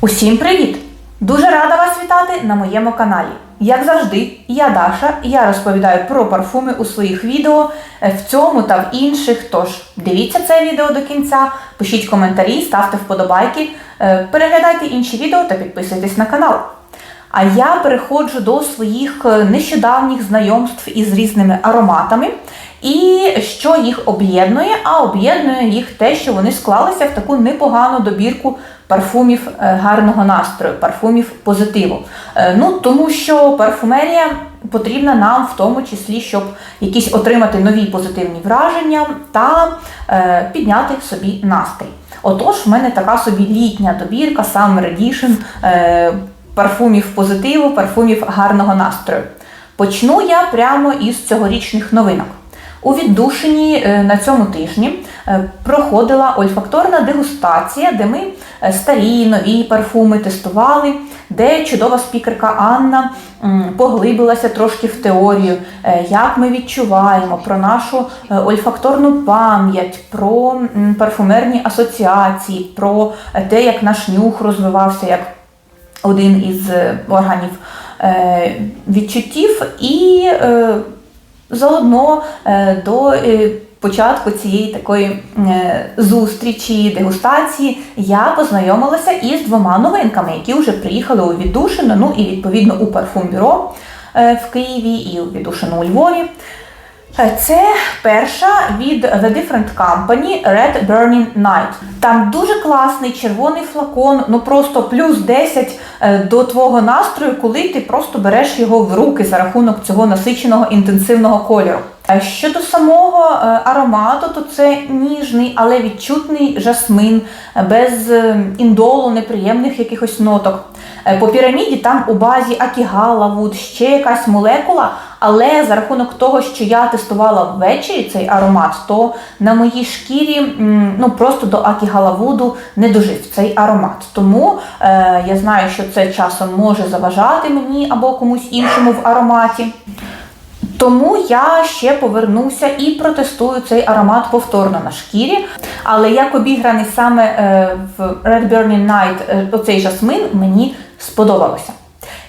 Усім привіт! Дуже рада вас вітати на моєму каналі. Як завжди, я Даша, і я розповідаю про парфуми у своїх відео е, в цьому та в інших. Тож дивіться це відео до кінця, пишіть коментарі, ставте вподобайки, е, переглядайте інші відео та підписуйтесь на канал. А я переходжу до своїх е, нещодавніх знайомств із різними ароматами. І що їх об'єднує? А об'єднує їх те, що вони склалися в таку непогану добірку парфумів е, гарного настрою, парфумів позитиву. Е, Ну, тому що парфумерія потрібна нам в тому числі, щоб якісь отримати нові позитивні враження та е, підняти собі настрій. Отож, в мене така собі літня добірка, Summer Edition, парфумів позитиву, парфумів гарного настрою. Почну я прямо із цьогорічних новинок. У віддушині е, на цьому тижні е, проходила ольфакторна дегустація, де ми е, старі, нові парфуми тестували, де чудова спікерка Анна поглибилася трошки в теорію, як ми відчуваємо про нашу ольфакторну пам'ять, про парфумерні асоціації, про те, як наш нюх розвивався як один із органів відчуттів, і заодно е, до е, початку цієї такої е, зустрічі, дегустації, я познайомилася із двома новинками, які вже приїхали у віддушину, ну і відповідно у парфум-бюро в Києві і у віддушину у Львові. Е, Це перша від The Different Company Red Burning Night. Там дуже класний червоний флакон, ну просто плюс 10 е, до твого настрою, коли ти просто береш його в руки за рахунок цього насиченого інтенсивного кольору. Е, Щодо самого аромату, то це ніжний, але відчутний жасмин, без індолу, неприємних якихось ноток. По піраміді там у базі Акігала Вуд, ще якась молекула, але за рахунок того, що я тестувала ввечері цей аромат, то на моїй шкірі ну, просто до Акігала Вуду не дожив цей аромат. Тому е, я знаю, що це часом може заважати мені або комусь іншому в ароматі. Тому я ще повернуся і протестую цей аромат повторно на шкірі. Але як обіграний саме е, в Red Burning Night е, оцей жасмин, мені сподобалося.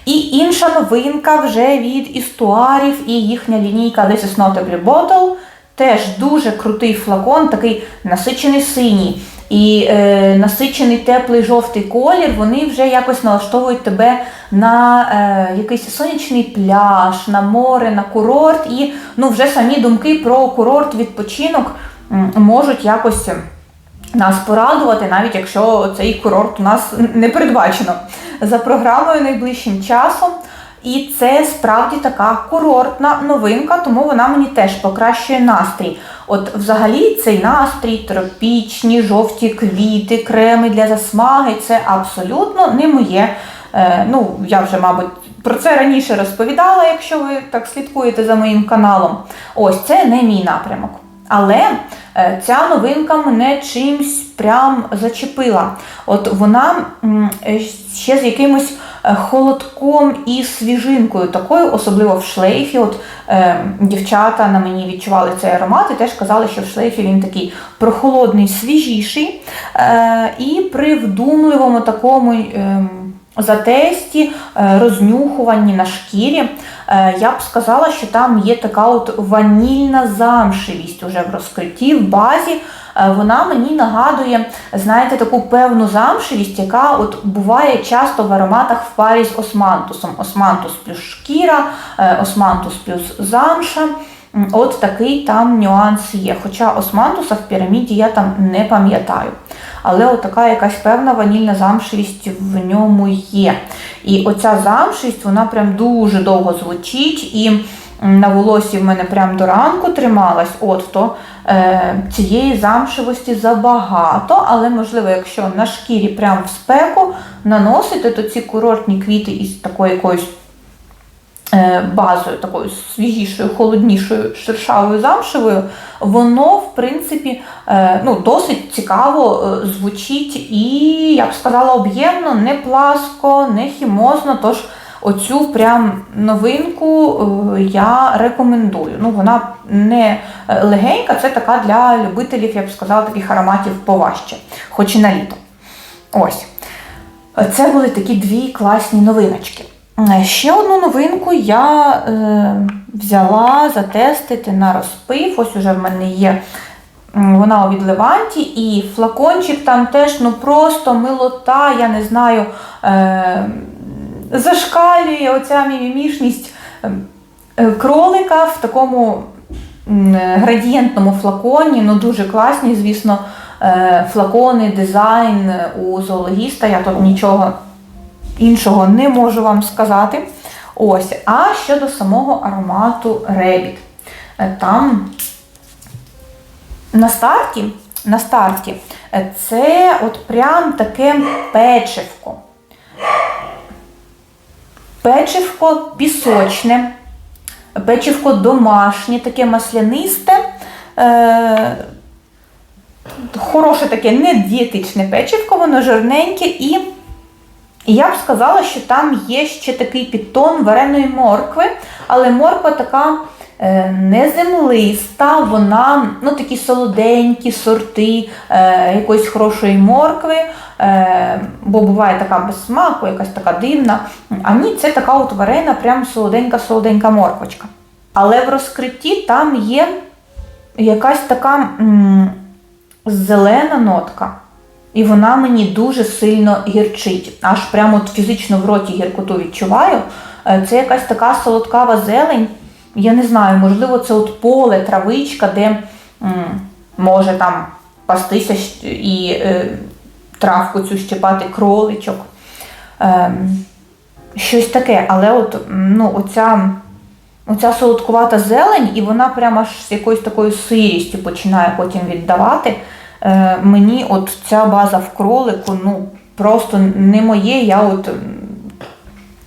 І інша новинка вже від істуарів і їхня лінійка This is not a blue bottle. Теж дуже крутий флакон, такий насичений синій і е, насичений теплий жовтий колір, вони вже якось налаштовують тебе на е, якийсь сонячний пляж, на море, на курорт. І ну, вже самі думки про курорт, відпочинок можуть якось нас порадувати, навіть якщо цей курорт у нас не передбачено за програмою найближчим часом. І це справді така курортна новинка, тому вона мені теж покращує настрій. От взагалі цей настрій, тропічні, жовті квіти, креми для засмаги це абсолютно не моє. Е, ну, я вже, мабуть, про це раніше розповідала, якщо ви так слідкуєте за моїм каналом. Ось це не мій напрямок. Але ця новинка мене чимсь прям зачепила. От вона е, ще з якимось е, холодком і свіжинкою, такою, особливо в шлейфі. От е, дівчата на мені відчували цей аромат і теж казали, що в шлейфі він такий прохолодний, свіжіший. Е, і при вдумливому такому. Е, затесті, е, рознюхуванні на шкірі, е, я б сказала, що там є така от ванільна замшевість уже в розкритті, в базі. Е, Вона мені нагадує, знаєте, таку певну замшевість, яка от буває часто в ароматах в парі з османтусом. Османтус плюс шкіра, османтус плюс замша. От такий там нюанс є. Хоча османтуса в піраміді я там не пам'ятаю. Але от така якась певна ванільна замшевість в ньому є. І оця замшевість, вона прям дуже довго звучить. І на волосі в мене прям до ранку трималась. От то е, цієї замшевості забагато, але можливо, якщо на шкірі прям в спеку наносити, то ці курортні квіти із такою якоюсь е, базою, такою свіжішою, холоднішою, шершавою замшевою, воно, в принципі, е, ну, досить цікаво е, звучить і, я б сказала, об'ємно, не пласко, не хімозно. Тож оцю прям новинку е, я рекомендую. Ну, вона не е, легенька, це така для любителів, я б сказала, таких ароматів поважче, хоч і на літо. Ось. Це були такі дві класні новиночки. Е, Ще одну новинку я е, взяла затестити на розпив. Ось уже в мене є вона у відливанті, і флакончик там теж ну просто милота, я не знаю, е, зашкалює оця мімімішність е, е, кролика в такому градієнтному флаконі. Ну дуже класні, звісно, е, флакони, дизайн у зоологіста. Я тут нічого іншого не можу вам сказати. Ось, а щодо самого аромату Ребіт. Там на старті, на старті е, це от прям таке печивко. Печивко пісочне, печивко домашнє, таке маслянисте. Е, хороше таке не дієтичне печивко, воно жирненьке і і я б сказала, що там є ще такий підтон вареної моркви, але морква така е, не землиста, вона ну, такі солоденькі сорти е, якоїсь хорошої моркви, е, бо буває така без смаку, якась така дивна. А ні, це така от варена, прям солоденька-солоденька морквочка. Але в розкритті там є якась така м, зелена нотка. І вона мені дуже сильно гірчить. Аж прямо фізично в роті гіркоту відчуваю. Е, Це якась така солодкава зелень. Я не знаю, можливо, це от поле, травичка, де може там пастися і е, травку цю щепати кроличок. Е, щось таке, але от ну, оця, оця солодкувата зелень, і вона прямо аж з якоюсь такою сирістю починає потім віддавати. Е, мені от ця база в кролику, ну, просто не моє, я от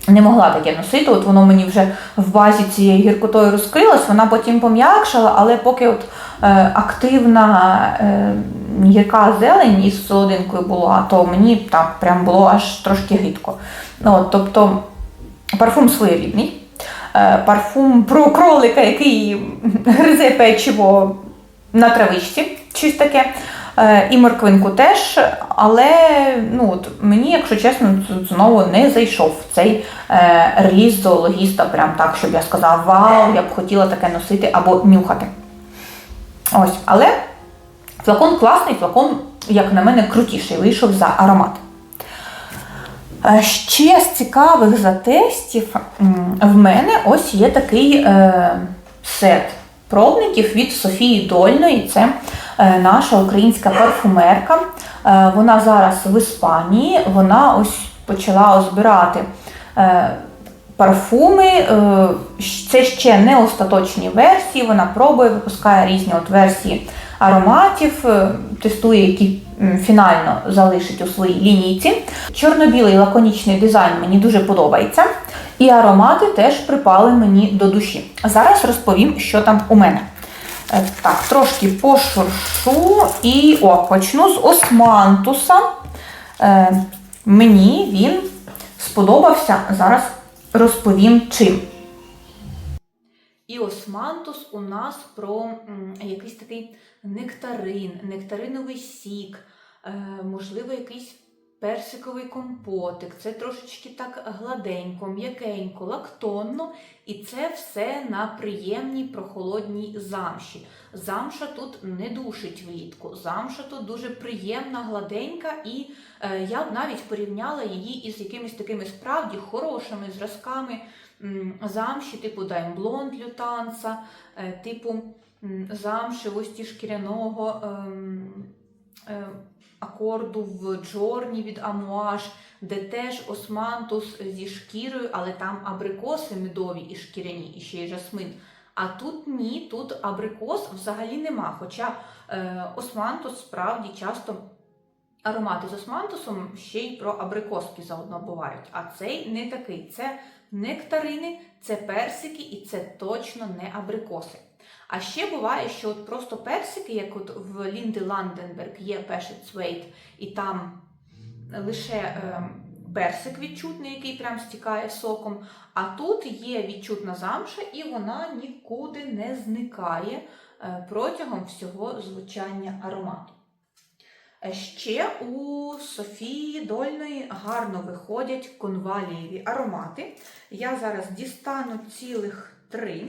не могла таке носити. От воно мені вже в базі цією гіркотою розкрилось, вона потім пом'якшала, але поки от е, активна е, гірка зелень із солодинкою була, то мені так прям було аж трошки гидко. Ну, от, тобто парфум своєрідний. Парфум про кролика, який гризе печиво на травичці, щось таке. Е, І морквинку теж, але ну, от, мені, якщо чесно, знову не зайшов цей е, реліз зоологіста, прям так, щоб я сказала, вау, я б хотіла таке носити або нюхати. Ось, але флакон класний, флакон, як на мене, крутіший вийшов за аромат. Е, Ще з цікавих затестів в мене ось є такий е, сет пробників від Софії Дольної. Це е, наша українська парфумерка. Е, вона зараз в Іспанії. Вона ось почала озбирати е, парфуми. Це ще не остаточні версії. Вона пробує, випускає різні от версії ароматів, тестує, які фінально залишить у своїй лінійці. Чорно-білий лаконічний дизайн мені дуже подобається. І аромати теж припали мені до душі. Зараз розповім, що там у мене. Е, Так, трошки пошуршу і о, почну з османтуса. Е, мені він сподобався. Зараз розповім чим. І османтус у нас про м, якийсь такий нектарин, нектариновий сік, е, можливо, якийсь персиковий компотик. Це трошечки так гладенько, м'якенько, лактонно. І це все на приємній прохолодній замші. Замша тут не душить влітку. Замша тут дуже приємна, гладенька, і е, я б навіть порівняла її із якимись такими справді хорошими зразками замші, типу Даймблонд Лютанса, е, типу м, замші ось ті шкіряного ем, е, акорду в Джорні від Амуаш, де теж османтус зі шкірою, але там абрикоси медові і шкіряні, і ще й жасмин. А тут ні, тут абрикос взагалі нема. Хоча е, османтус справді часто аромати з османтусом ще й про абрикоски заодно бувають. А цей не такий. Це нектарини, це персики і це точно не абрикоси. А ще буває, що от просто персики, як от в Лінди Ланденберг є Пешет Свейт, і там лише е, персик відчутний, який прям стікає соком. А тут є відчутна замша, і вона нікуди не зникає е, протягом всього звучання аромату. Е, Ще у Софії Дольної гарно виходять конвалієві аромати. Я зараз дістану цілих три.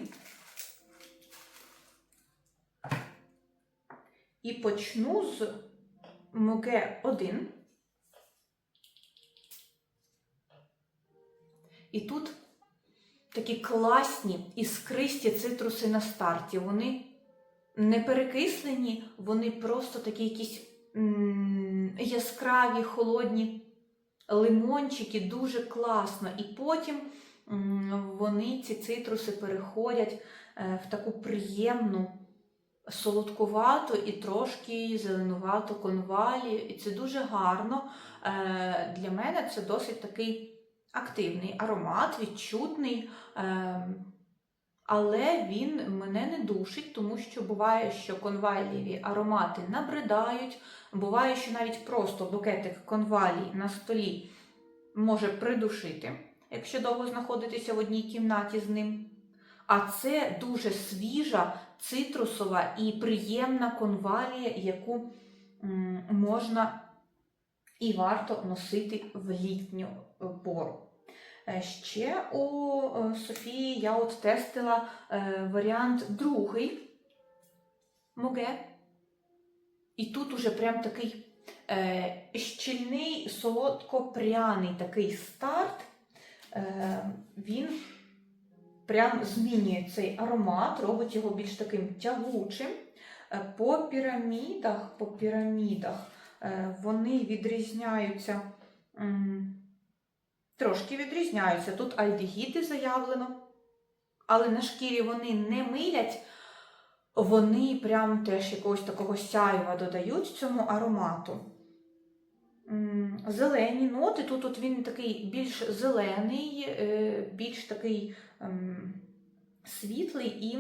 І почну з Муге 1. І тут такі класні іскристі цитруси на старті. Вони не перекислені, вони просто такі якісь яскраві, холодні лимончики, дуже класно. І потім вони, ці цитруси, переходять е, в таку приємну, солодкувату і трошки зеленувату конвалі. І це дуже гарно. Е, Для мене це досить такий активний аромат, відчутний. е, але він мене не душить, тому що буває, що конвалієві аромати набридають. Буває, що навіть просто букетик конвалій на столі може придушити, якщо довго знаходитися в одній кімнаті з ним. А це дуже свіжа, цитрусова і приємна конвалія, яку можна і варто носити в літню е, пору. Е, Ще у е, Софії я от тестила варіант другий Моге. І тут уже прям такий щільний, солодко-пряний такий старт. Він прям змінює цей аромат, робить його більш таким тягучим. Е, По пірамідах, по пірамідах е, вони відрізняються. Трошки відрізняються. Тут альдегіди заявлено, але на шкірі вони не милять, вони прям теж якогось такого сяйва додають цьому аромату. Зелені ноти, тут от він такий більш зелений, е, більш такий ем, світлий і.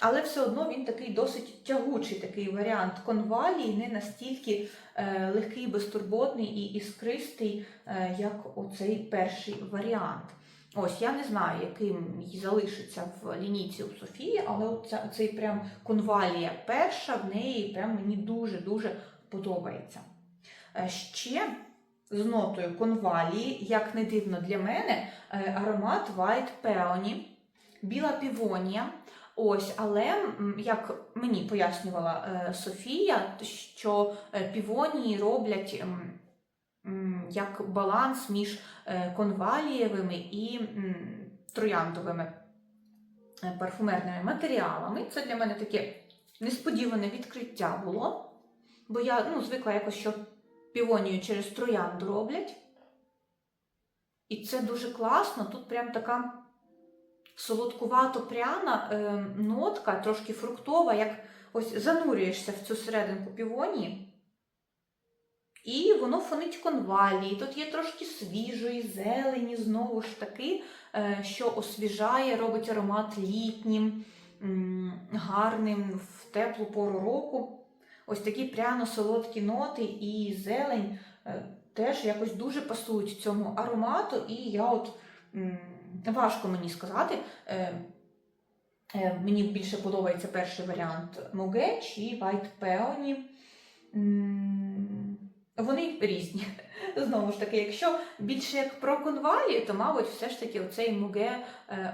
Але все одно він такий досить тягучий такий варіант конвалії, не настільки е, легкий, безтурботний і іскристий, е, як оцей перший варіант. Ось я не знаю, яким їй залишиться в лінійці у Софії, але оця, цей прям конвалія перша в неї прям мені дуже-дуже подобається. Е, Ще з нотою конвалії, як не дивно для мене, е, аромат White Peony, біла півонія. Ось, але як мені пояснювала е, Софія, що півонії роблять як баланс між е, конвалієвими і трояндовими е, парфумерними матеріалами. Це для мене таке несподіване відкриття було, бо я ну, звикла якось, що півонію через троянду роблять. І це дуже класно. Тут прям така солодкувато-пряна е, нотка, трошки фруктова, як ось занурюєшся в цю серединку півонії. І воно фонить конвалії. Тут є трошки свіжої, зелені, знову ж таки, е, що освіжає, робить аромат літнім, гарним в теплу пору року. Ось такі пряно-солодкі ноти і зелень е, теж якось дуже пасують цьому аромату, і я от важко мені сказати. е, Мені більше подобається перший варіант Моге чи White Peony. Вони різні. Знову ж таки, якщо більше як про конвалі, то, мабуть, все ж таки оцей Моге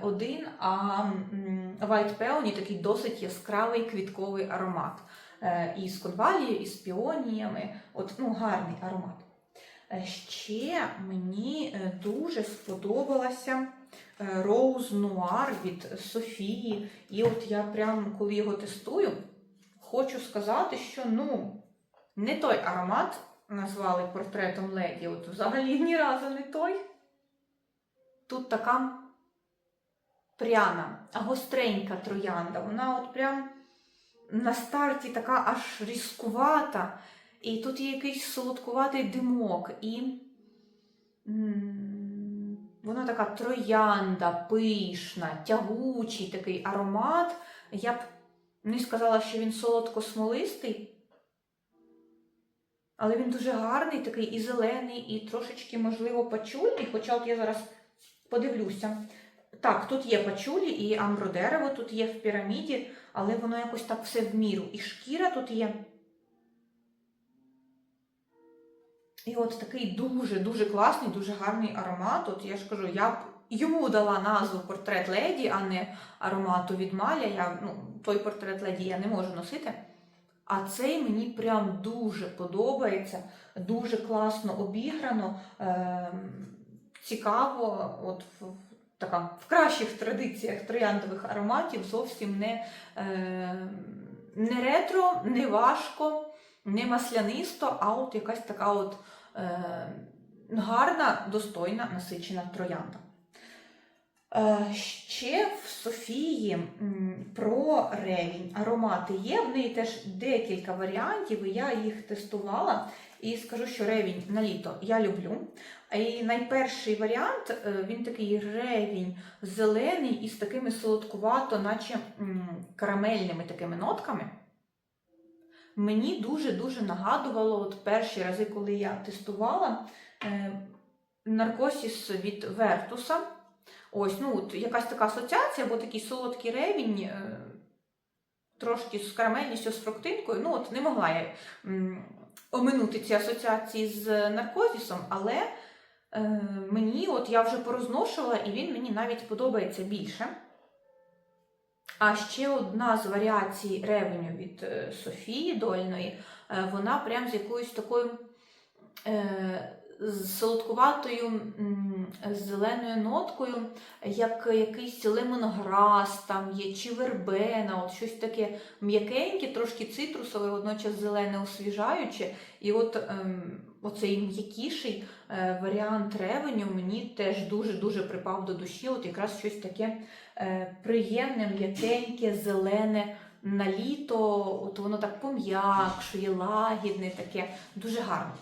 1, а м, White Peony такий досить яскравий квітковий аромат. Е, І з конвалією, і з піоніями. От, ну, гарний аромат. Е, Ще мені е, дуже сподобалася е, Rose Noir від Софії. І от я прям, коли його тестую, хочу сказати, що ну, не той аромат назвали портретом леді. От взагалі ні разу не той. Тут така пряна, гостренька троянда. Вона от прям на старті така аж різкувата. І тут є якийсь солодкуватий димок, і вона така троянда, пишна, тягучий такий аромат. Я б не сказала, що він солодко-смолистий, але він дуже гарний, такий і зелений, і трошечки, можливо, пачульний. Хоча от я зараз подивлюся. Так, тут є пачулі і амбродерево, тут є в піраміді, але воно якось так все в міру. І шкіра тут є. І от такий дуже-дуже класний, дуже гарний аромат. От я ж кажу, я б йому дала назву портрет леді, а не аромату від Маля. Я, ну, той портрет леді я не можу носити. А цей мені прям дуже подобається, дуже класно обіграно, е- цікаво, от в, така, в кращих традиціях трояндових ароматів зовсім не, е- не ретро, не важко, не маслянисто, а от якась така от е- гарна, достойна, насичена троянда. Е, Ще в Софії про ревінь аромати є. В неї теж декілька варіантів, і я їх тестувала. І скажу, що ревінь на літо я люблю. І найперший варіант е, він такий ревінь зелений із такими солодкувато, наче карамельними такими нотками. Мені дуже-дуже нагадувало от перші рази, коли я тестувала е, наркосіс від Вертуса. Ось, ну, от якась така асоціація, бо такий солодкий ревінь, е, трошки з карамельністю, з фруктинкою. Ну, от не могла я оминути ці асоціації з наркозісом, але е, мені, от я вже порозношувала, і він мені навіть подобається більше. А ще одна з варіацій ревеню від е, Софії Дольної, вона прям з якоюсь такою з солодкуватою з зеленою ноткою, як якийсь лемонграс там є, чи вербена, от щось таке м'якеньке, трошки цитрусове, водночас зелене освіжаюче. І от ем, оцей м'якіший е, варіант ревеню мені теж дуже-дуже припав до душі. От якраз щось таке е, приємне, м'якеньке, зелене. На літо, от воно так пом'якшує, лагідне таке, дуже гарно.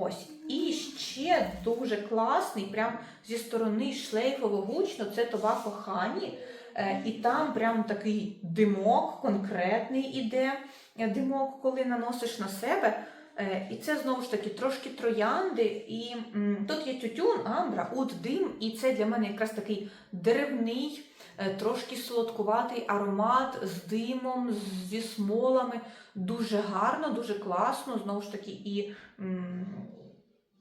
Ось. І ще дуже класний, прям зі сторони шлейфово гучно, це Тобако Хані. Е, І там прям такий димок конкретний іде е, димок, коли наносиш на себе. Е, І це знову ж таки трошки троянди. І тут є тютюн, амбра, ут, дим, і це для мене якраз такий деревний, трошки солодкуватий аромат з димом, зі смолами. Дуже гарно, дуже класно. Знову ж таки, і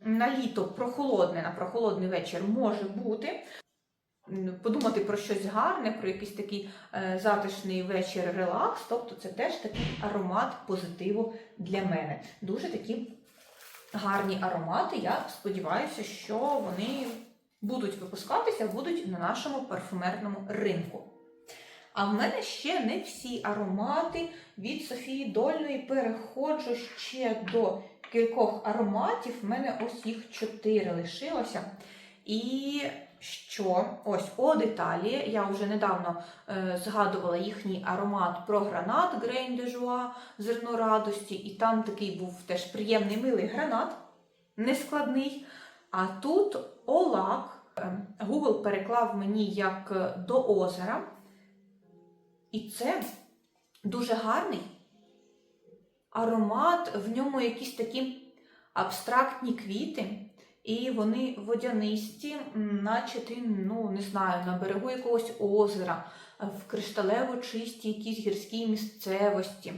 на літо прохолодне, на прохолодний вечір може бути. Подумати про щось гарне, про якийсь такий е, затишний вечір релакс. Тобто це теж такий аромат позитиву для мене. Дуже такі гарні аромати. Я сподіваюся, що вони будуть випускатися, будуть на нашому парфумерному ринку. А в мене ще не всі аромати від Софії Дольної. Переходжу ще до кількох ароматів. В мене ось їх чотири лишилося. І що? Ось О деталі. Я вже недавно е, згадувала їхній аромат про гранат Грейн де Жуа, зерно радості. І там такий був теж приємний милий гранат, нескладний. А тут Олак. Е, Google переклав мені як е, до озера. І це дуже гарний аромат, в ньому якісь такі абстрактні квіти, і вони водянисті, наче ти, ну, не знаю, на берегу якогось озера, в кришталево чистій якійсь гірській місцевості.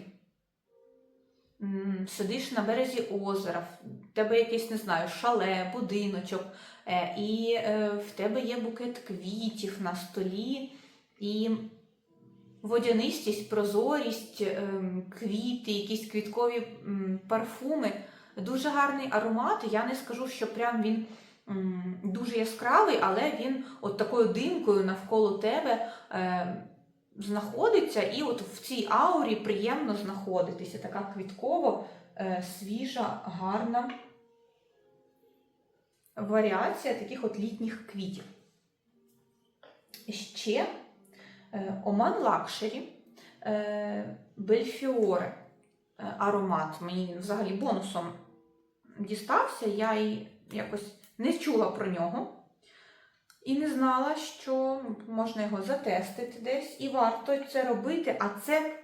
Сидиш на березі озера, в тебе якесь, не знаю, шале, будиночок, е, і е, в тебе є букет квітів на столі, і водянистість, прозорість, ем, квіти, якісь квіткові парфуми. Дуже гарний аромат. Я не скажу, що прям він дуже яскравий, але він от такою димкою навколо тебе е, знаходиться, і от в цій аурі приємно знаходитися. Така квітково е, свіжа, гарна варіація таких от літніх квітів. Ще Оман Лакшері Бельфіоре е, аромат. Мені взагалі бонусом дістався, я й якось не чула про нього. І не знала, що можна його затестити десь, і варто це робити. А це,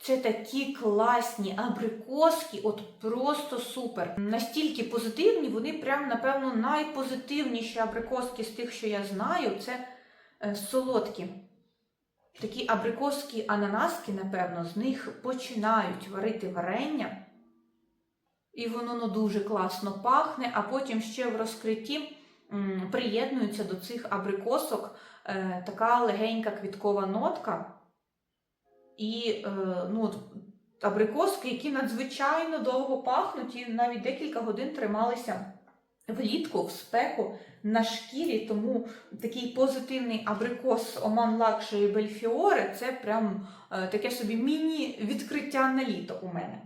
це такі класні абрикоски, от просто супер. Настільки позитивні, вони прям, напевно, найпозитивніші абрикоски з тих, що я знаю, це е, солодкі. Такі абрикоски ананаски, напевно, з них починають варити варення. І воно ну, дуже класно пахне, а потім ще в розкритті м, приєднується до цих абрикосок е, така легенька квіткова нотка. І е, ну, абрикоски, які надзвичайно довго пахнуть, і навіть декілька годин трималися влітку в спеку на шкірі, тому такий позитивний абрикос Luxury Belfiore – це прям е, таке собі міні-відкриття на літо у мене.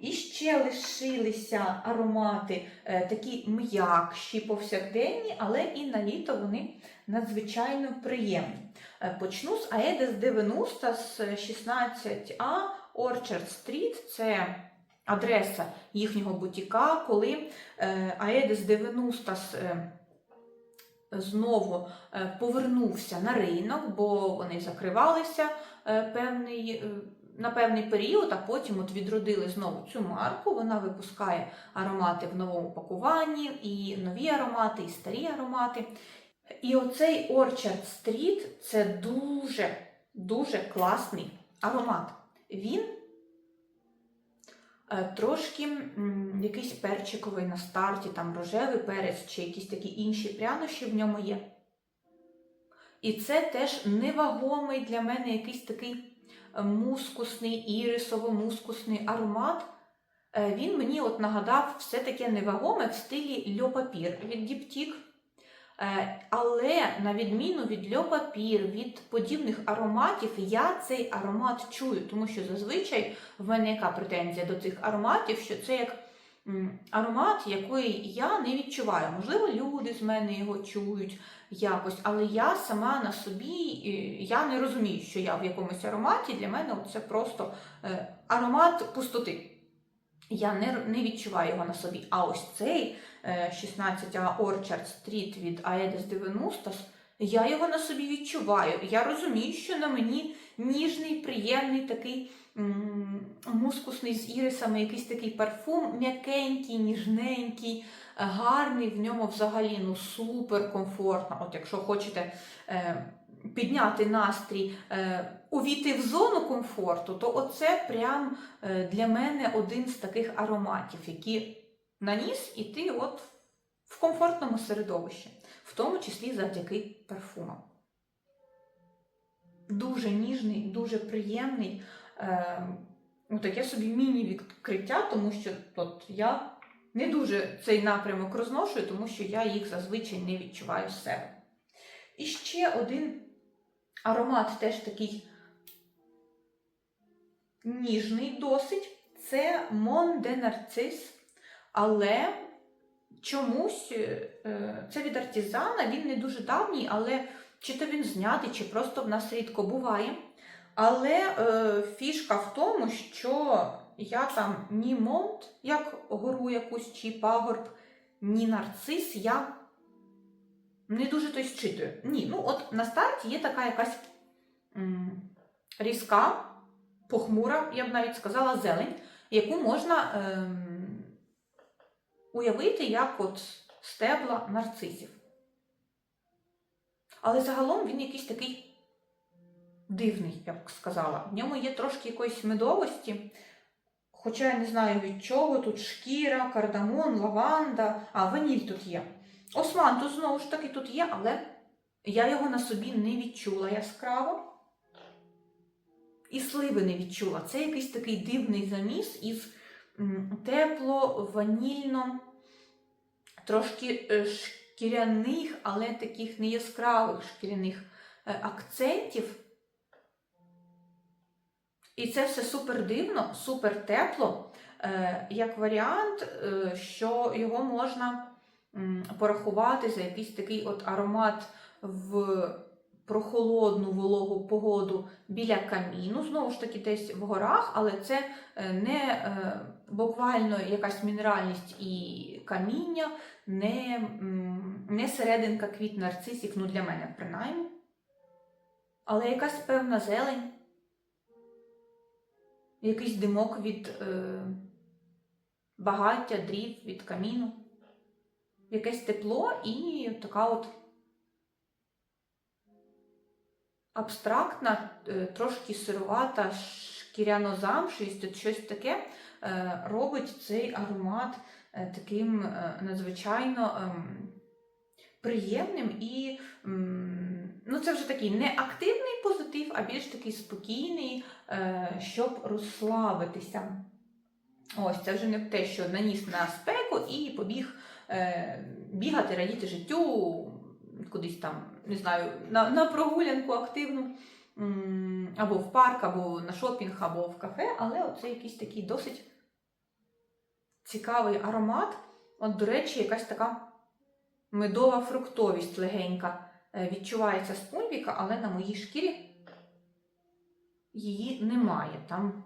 І ще лишилися аромати е, такі м'якші, повсякденні, але і на літо вони надзвичайно приємні. Е, почну з Aedes 90 з 16А Orchard Street. Це адреса їхнього бутіка, коли е, Aedes 90 е, знову е, повернувся на ринок, бо вони закривалися певний, на певний період, а потім от відродили знову цю марку. Вона випускає аромати в новому пакуванні, і нові аромати, і старі аромати. І оцей Orchard Street це дуже, дуже класний аромат. Він трошки якийсь перчиковий на старті, там рожевий перець чи якісь такі інші прянощі в ньому є. І це теж невагомий для мене якийсь такий е, мускусний, ірисово-мускусний аромат. Е, Він мені от нагадав все таке невагоме в стилі льопапір від Діптік. Е, Але на відміну від льопапір, від подібних ароматів, я цей аромат чую, тому що зазвичай в мене яка претензія до цих ароматів, що це як аромат, який я не відчуваю. Можливо, люди з мене його чують якось, але я сама на собі я не розумію, що я в якомусь ароматі. Для мене це просто е, аромат пустоти. Я не, не відчуваю його на собі. А ось цей е, 16А Orchard Street від Aedes 90, я його на собі відчуваю. Я розумію, що на мені ніжний, приємний такий м, мускусний з ірисами, якийсь такий парфум, м'якенький, ніжненький, е, гарний, в ньому взагалі ну, супер комфортно. От якщо хочете е, підняти настрій, е, увійти в зону комфорту, то оце прям е, для мене один з таких ароматів, які наніс і ти от в комфортному середовищі, в тому числі завдяки парфумам. Дуже ніжний, дуже приємний. Е, ну, таке собі міні-відкриття, тому що от я не дуже цей напрямок розношую, тому що я їх зазвичай не відчуваю з себе. І ще один аромат теж такий ніжний досить. Це Mon de Narcisse, але чомусь е, це від артизана, він не дуже давній, але чи то він знятий, чи просто в нас рідко буває. Але е, фішка в тому, що я там ні монт, як гору якусь, чи пагорб, ні нарцис, я не дуже той зчитую. Ні, ну от на старті є така якась різка, похмура, я б навіть сказала, зелень, яку можна ем, уявити як от стебла нарцисів. Але загалом він якийсь такий дивний, я б сказала. В ньому є трошки якоїсь медовості. Хоча я не знаю від чого, тут шкіра, кардамон, лаванда, а ваніль тут є. Осман тут знову ж таки тут є, але я його на собі не відчула яскраво. І сливи не відчула. Це якийсь такий дивний заміс із тепло, ванільно, трошки е, шкіряних, але таких не яскравих шкіряних е, акцентів. І це все супер дивно, супер тепло, е, як варіант, що його можна порахувати за якийсь такий от аромат в прохолодну вологу погоду біля каміну, знову ж таки, десь в горах, але це е, не е, буквально якась мінеральність і каміння, не, не серединка квіт нарцисів, ну для мене принаймні. Але якась певна зелень, якийсь димок від е, багаття, дрів, від каміну, якесь тепло і така от абстрактна, е, трошки сировата, шкіряно-замшисть, от щось таке е, робить цей аромат е, таким надзвичайно ем, приємним і ну, це вже такий не активний позитив, а більш такий спокійний, щоб розслабитися. Ось це вже не те, що наніс на спеку і побіг бігати, радіти життю, кудись там, не знаю, на, на прогулянку активну, або в парк, або на шопінг, або в кафе, але оце якийсь такий досить цікавий аромат. От, до речі, якась така медова фруктовість легенька е, відчувається з пульвіка, але на моїй шкірі її немає. Там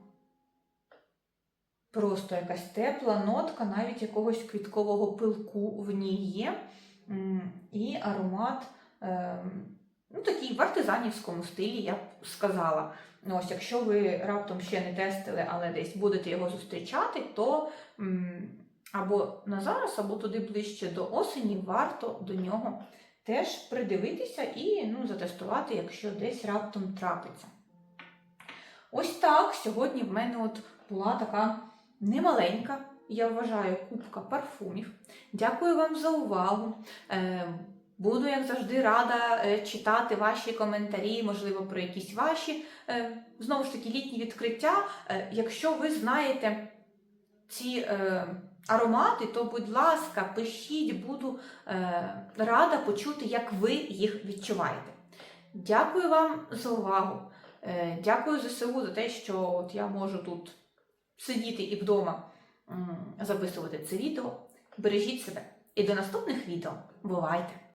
просто якась тепла нотка, навіть якогось квіткового пилку в ній є. І аромат ем, ну, такий в артизанівському стилі, я б сказала. Ось, якщо ви раптом ще не тестили, але десь будете його зустрічати, то або на зараз, або туди ближче до осені, варто до нього теж придивитися і ну, затестувати, якщо десь раптом трапиться. Ось так. Сьогодні в мене от була така немаленька, я вважаю, кубка парфумів. Дякую вам за увагу. Е, Буду, як завжди, рада е, читати ваші коментарі, можливо, про якісь ваші, е, знову ж таки, літні відкриття. Якщо ви знаєте ці аромати, то, будь ласка, пишіть, буду рада почути, як ви їх відчуваєте. Дякую вам за увагу. Дякую ЗСУ за те, що от я можу тут сидіти і вдома записувати це відео. Бережіть себе. І до наступних відео. Бувайте!